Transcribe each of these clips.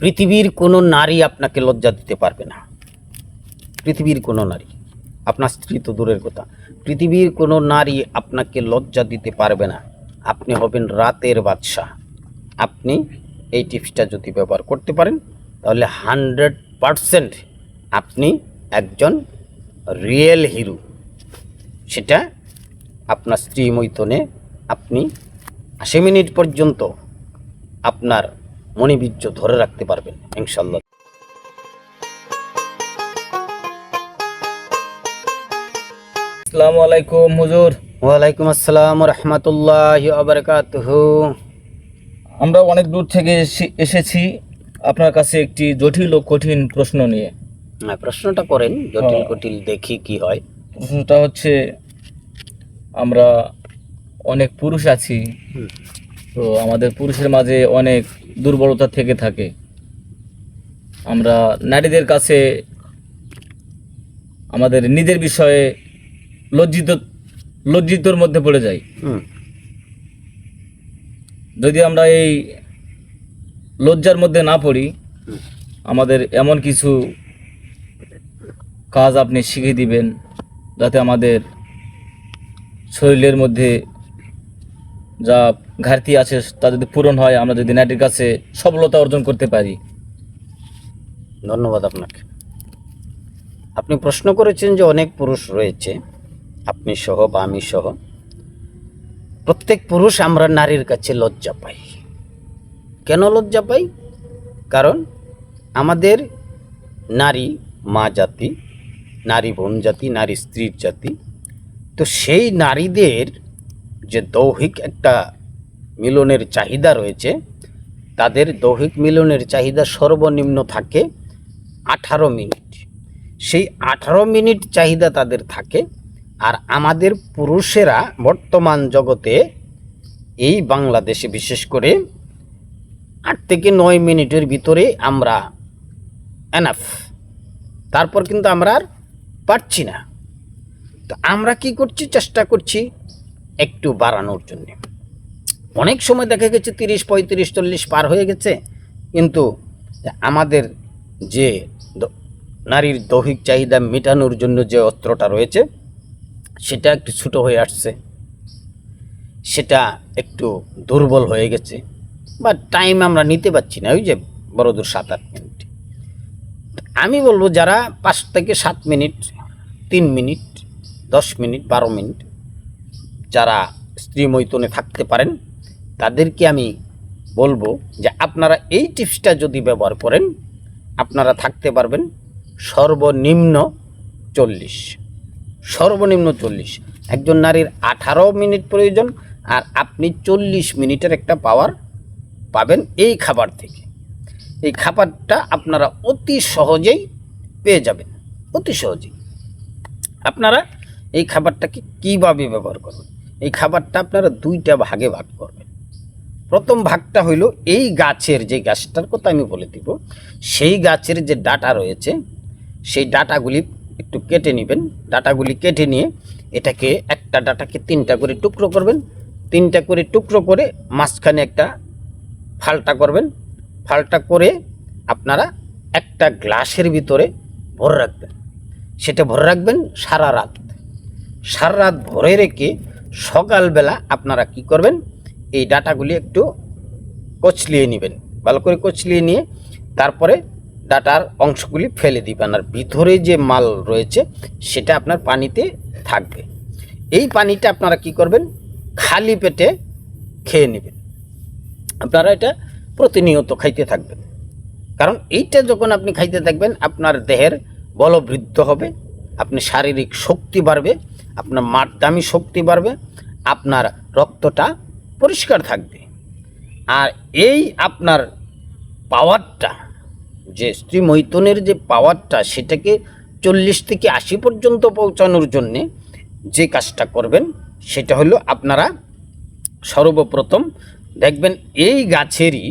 পৃথিবীর কোনো নারী আপনাকে লজ্জা দিতে পারবে না। পৃথিবীর কোনো নারী। আপনার স্ত্রী তো দূরের কথা। পৃথিবীর কোনো নারী আপনাকে লজ্জা দিতে পারবে না। আপনি হবেন রাতের বাদশাহ। আপনি এই টিপসটা যদি ব্যবহার করতে পারেন, তাহলে হান্ড্রেড পারসেন্ট আপনি একজন রিয়েল হিরো। সেটা আপনার স্ত্রী মৈথনে আপনি আশি মিনিট পর্যন্ত আপনার মনিবীর্য ধরে রাখতে পারবেন ইনশাল্লাহ আসসালামু আলাইকুম হুজুর। ওয়ালাইকুম আসসালাম রহমতুল্লাহ আবরকাতহ আমরা অনেক দূর থেকে এসে- এসেছি আপনার কাছে একটি জটিল ও কঠিন প্রশ্ন নিয়ে। হ্যাঁ প্রশ্নটা করেন জটিল। কটিল দেখি কি হয়। প্রশ্নটা হচ্ছে আমরা অনেক পুরুষ আছি। তো আমাদের পুরুষের মাঝে অনেক দুর্বলতা থেকে থাকে। আমরা নারীদের কাছে আমাদের নিজের বিষয়ে লজ্জিত লজ্জিতর মধ্যে পড়ে যাই। যদি আমরা এই লজ্জার মধ্যে না পড়ি আমাদের এমন কিছু কাজ আপনি শিখিয়ে দিবেন যাতে আমাদের শরীরের মধ্যে যা ঘাটতি আছে, তা যদি পূরণ হয়, আমরা যদি নারীর কাছে সফলতা অর্জন করতে পারি। ধন্যবাদ আপনাকে। আপনি প্রশ্ন করেছেন যে অনেক পুরুষ রয়েছে, আপনি সহ বা আমি সহ। প্রত্যেক পুরুষ আমরা নারীর কাছে লজ্জা পাই। কেন লজ্জা পাই? কারণ আমাদের নারী, মা জাতি, নারী বোন জাতি, নারী স্ত্রীর জাতি, তো সেই নারীদের যে দৌহিক একটা মিলনের চাহিদা রয়েছে, তাদের দৈহিক মিলনের চাহিদা সর্বনিম্ন থাকে আঠারো মিনিট। সেই আঠারো মিনিট চাহিদা তাদের থাকে, আর আমাদের পুরুষেরা বর্তমান জগতে এই বাংলাদেশে বিশেষ করে আট থেকে নয় মিনিটের ভিতরে আমরা এনাফ তারপর কিন্তু আমরা আর পারছি না। তো আমরা কি করছি? চেষ্টা করছি একটু বাড়ানোর জন্যে। অনেক সময় দেখা গেছে তিরিশ, পঁয়ত্রিশ, চল্লিশ পার হয়ে গেছে, কিন্তু আমাদের যে নারীর দৈহিক চাহিদা মেটানোর জন্য যে অস্ত্রটা রয়েছে, সেটা একটু ছোটো হয়ে আসছে। সেটা একটু দুর্বল হয়ে গেছে। বা টাইম আমরা নিতে পারছি না, ওই যে বড় দূর সাত, আট মিনিট। আমি বলব যারা পাঁচ থেকে সাত মিনিট, তিন মিনিট, দশ মিনিট, বারো মিনিট, যারা স্ত্রী মৈতনে থাকতে পারেন তাদেরকে আমি বলব যে আপনারা এই টিপসটা যদি ব্যবহার করেন, আপনারা থাকতে পারবেন সর্বনিম্ন চল্লিশ। সর্বনিম্ন চল্লিশ। একজন নারীর আঠারো মিনিট প্রয়োজন আর আপনি চল্লিশ মিনিটের একটা পাওয়ার পাবেন এই খাবার থেকে। এই খাবারটা আপনারা অতি সহজেই পেয়ে যাবেন। অতি সহজেই। আপনারা এই খাবারটাকে কীভাবে ব্যবহার করবেন? এই খাবারটা আপনারা দুইটা ভাগে ভাগ করবেন। প্রথম ভাগটা হইল এই গাছের যে গাছটার কথা আমি বলে দিব, সেই গাছের যে ডাটা রয়েছে, সেই ডাটাগুলি একটু কেটে নেবেন। ডাটাগুলি কেটে নিয়ে এটাকে একটা ডাটাকে তিনটা করে টুকরো করবেন। তিনটা করে টুকরো করে মাঝখানে একটা ফালটা করবেন। ফালটা করে আপনারা একটা গ্লাসের ভিতরে ভরে রাখবেন। সেটা ভরে রাখবেন সারা রাত। সারা রাত ভরে রেখে সকালবেলা আপনারা কি করবেন? এই ডাটাগুলি একটু কচলিয়ে নেবেন। ভালো করে কচলিয়ে নিয়ে তারপরে ডাটার অংশগুলি ফেলে দিবেন আর ভিতরে যে মাল রয়েছে সেটা আপনার পানিতে থাকবে। এই পানিটা আপনারা কি করবেন? খালি পেটে খেয়ে নেবেন। আপনারা এটা প্রতিনিয়ত খাইতে থাকবেন। কারণ এইটা যখন আপনি খাইতে থাকবেন, আপনার দেহের বলবৃদ্ধ হবে আপনি শারীরিক শক্তি বাড়বে, আপনার মারদামি শক্তি বাড়বে, আপনার রক্তটা পরিষ্কার থাকবে। আর এই আপনার পাওয়ারটা, যে স্ত্রী মৈথনের যে পাওয়ারটা, সেটাকে চল্লিশ থেকে আশি পর্যন্ত পৌঁছানোর জন্যে যে কাজটা করবেন, সেটা হলো আপনারা সর্বপ্রথম দেখবেন এই গাছেরই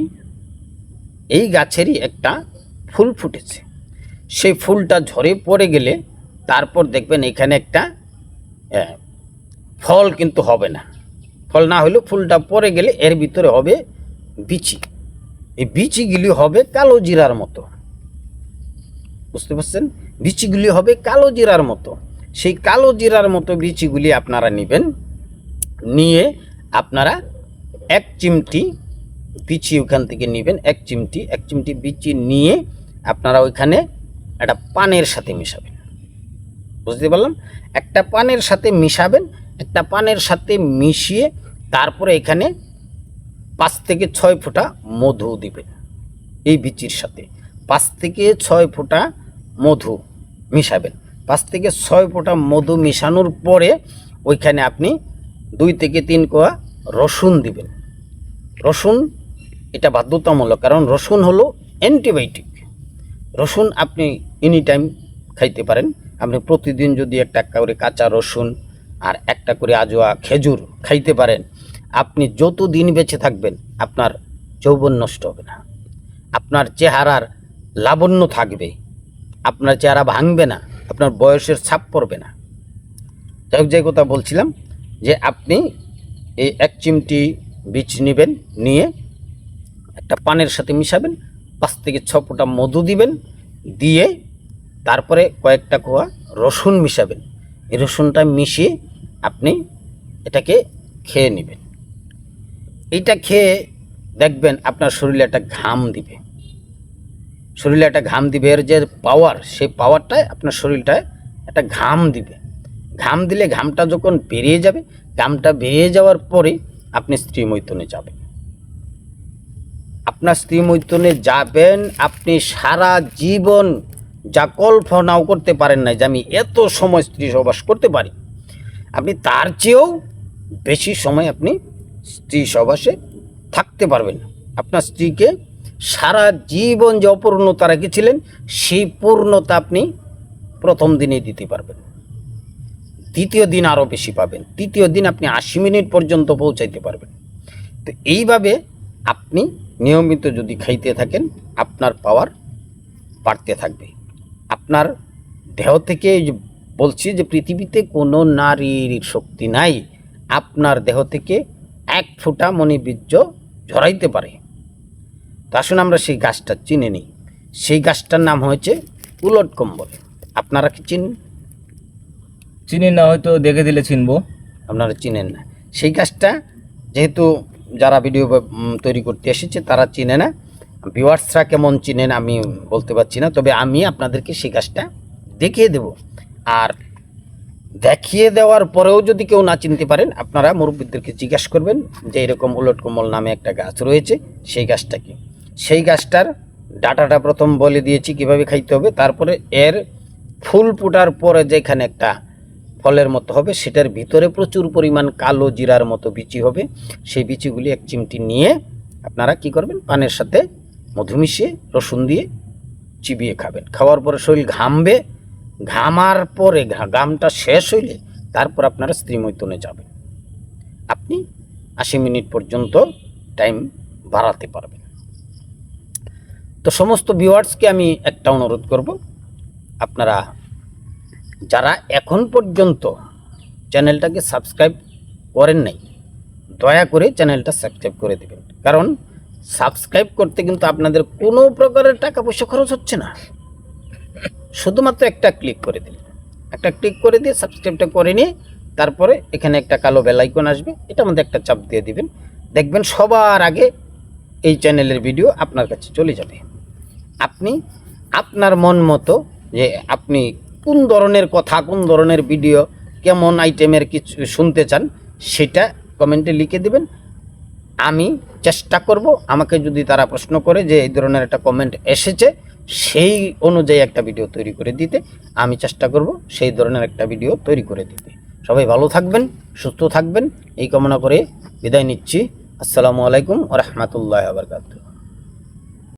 এই গাছেরই একটা ফুল ফুটেছে। সেই ফুলটা ঝরে পড়ে গেলে তারপর দেখবেন এখানে একটা ফল কিন্তু হবে না। ফল না হলেও ফুলটা পড়ে গেলে এর ভিতরে হবে বিচি। এই বিচিগুলি হবে কালো জিরার মতো। বুঝতে পারছেন? বিচিগুলি হবে কালো জিরার মতো। সেই কালো জিরার মতো বিচিগুলি আপনারা নেবেন। নিয়ে আপনারা এক চিমটি বিচি ওখান থেকে নেবেন, এক চিমটি। এক চিমটি বিচি নিয়ে আপনারা ওইখানে একটা পানের সাথে মিশাবেন। বুঝতে পারলাম? একটা পানের সাথে মিশাবেন, একটা পানের সাথে মিশিয়ে তারপরে এখানে পাঁচ থেকে ছয় ফোঁটা মধু দিবেন এই বিচির সাথে। পাঁচ থেকে ছয় ফোঁটা মধু মিশাবেন। পাঁচ থেকে ছয় ফোঁটা মধু মিশানোর পরে ওইখানে আপনি দুই থেকে তিন কোয়া রসুন দিবেন। রসুন এটা বাধ্যতামূলক, কারণ রসুন হলো অ্যান্টিবায়োটিক। রসুন আপনি এনি টাইম খাইতে পারেন। আপনি প্রতিদিন যদি একটা করে কাঁচা রসুন আর একটা করে আজোয়া খেজুর খাইতে পারেন আপনি যত দিন বেঁচে থাকবেন, আপনার যৌবন নষ্ট হবে না। আপনার চেহারার লাবণ্য থাকবে, আপনার চেহারা ভাঙবে না, আপনার বয়সের ছাপ পড়বে না। যাই হোক, যে কথা বলছিলাম যে আপনি এই এক চিমটি বীজ নেবেন, নিয়ে একটা পানের সাথে মিশাবেন, পাঁচ থেকে ছ ফোঁটা মধু দিবেন, দিয়ে তারপরে কয়েকটা কোয়া রসুন মিশাবেন। এই রসুনটা মিশিয়ে আপনি এটাকে খেয়ে নেবেন। এইটা খেয়ে দেখবেন আপনার শরীরে একটা ঘাম দিবে। শরীরে একটা ঘাম দিবে, এর যে পাওয়ার সেই পাওয়ারটায় আপনার শরীরটায় একটা ঘাম দিবে। ঘাম দিলে ঘামটা যখন বেরিয়ে যাবে, ঘামটা বেরিয়ে যাওয়ার পরে আপনি স্ত্রী মৈতনে যাবেন। আপনার স্ত্রী মৈতনে যাবেন, আপনি সারা জীবন যা কল্পনাও করতে পারেন না যে আমি এত সময় স্ত্রী সহবাস করতে পারি। আপনি তার চেয়েও বেশি সময় আপনি স্ত্রী সহবাসে থাকতে পারবেন আপনার স্ত্রীকে সারা জীবন যে অপূর্ণতা রেখেছিলেন সেই পূর্ণতা আপনি প্রথম দিনেই দিতে পারবেন। দ্বিতীয় দিন আরও বেশি পাবেন। তৃতীয় দিন আপনি আশি মিনিট পর্যন্ত পৌঁছাইতে পারবেন। তো এইভাবে আপনি নিয়মিত যদি খাইতে থাকেন, আপনার পাওয়ার বাড়তে থাকবে। আপনার দেহ থেকে বলছি যে পৃথিবীতে কোনো নারীর শক্তি নাই। আপনার দেহ থেকে এক ফোঁটা মণিবীর্য ঝরাইতে পারে। তো আসুন আমরা সেই গাছটা চিনে নিই। সেই গাছটার নাম হয়েছে উলট কম্বল। আপনারা কি চিনেন? চিনি না হয়তো দেখে দিলে চিনবো। আপনারা চিনেন না। সেই গাছটা যেহেতু যারা ভিডিও তৈরি করতে এসেছে তারা চিনে না। ভিউয়ার্সরা কেমন চিনেন আমি বলতে পারছি না। তবে আমি আপনাদেরকে সেই গাছটা দেখিয়ে দেব। আর দেখিয়ে দেওয়ার পরেও যদি কেউ না চিনতে পারেন, আপনারা মুরব্বীদেরকে জিজ্ঞাসা করবেন যে এরকম উলট কমল নামে একটা গাছ রয়েছে, সেই গাছটা কি? সেই গাছটার ডাটাটা প্রথম বলে দিয়েছি কীভাবে খাইতে হবে, তারপরে এর ফুল ফোটার পরে যেখানে একটা ফলের মতো হবে, সেটার ভিতরে প্রচুর পরিমাণ কালো জিরার মতো বিচি হবে। সেই বিচিগুলি এক চিমটি নিয়ে আপনারা কি করবেন? পানের সাথে মধু মিশিয়ে রসুন দিয়ে চিবিয়ে খাবেন। খাওয়ার পরে শরীর ঘামবে ঘামার পরে ঘামটা শেষ হইলে তারপর আপনারা স্ত্রী মৈতনে যাবেন আপনি আশি মিনিট পর্যন্ত টাইম বাড়াতে পারবেন। তো সমস্ত ভিউয়ার্সকে আমি একটা অনুরোধ করব, আপনারা যারা এখন পর্যন্ত চ্যানেলটাকে সাবস্ক্রাইব করেন নাই, দয়া করে চ্যানেলটা সাবস্ক্রাইব করে দেবেন। কারণ সাবস্ক্রাইব করতে কিন্তু আপনাদের কোনো প্রকারের টাকা পয়সা খরচ হচ্ছে না। শুধুমাত্র একটা ক্লিক করে দিন একটা ক্লিক করে দিয়ে সাবস্ক্রাইবটা করে নিয়ে তারপরে এখানে একটা কালো বেল আইকন আসবে, এটা মধ্যে একটা চাপ দিয়ে দিবেন। দেখবেন সবার আগে এই চ্যানেলের ভিডিও আপনার কাছে চলে যাবে। আপনি আপনার মন মতো যে আপনি কোন ধরনের কথা, কোন ধরনের ভিডিও কেমন আইটেমের কিছু শুনতে চান, সেটা কমেন্টে লিখে দিবেন। আমি চেষ্টা করব, আমাকে যদি তারা প্রশ্ন করে যে এই ধরনের একটা কমেন্ট এসেছে সেই অনুযায়ী একটা ভিডিও তৈরি করে দিতে। আমি চেষ্টা করব সেই ধরনের একটা ভিডিও তৈরি করে দিতে। সবাই ভালো থাকবেন, সুস্থ থাকবেন। এই কামনা করে বিদায় নিচ্ছি। আসসালামু আলাইকুম ও রহমতুল্লাহ আবরকাত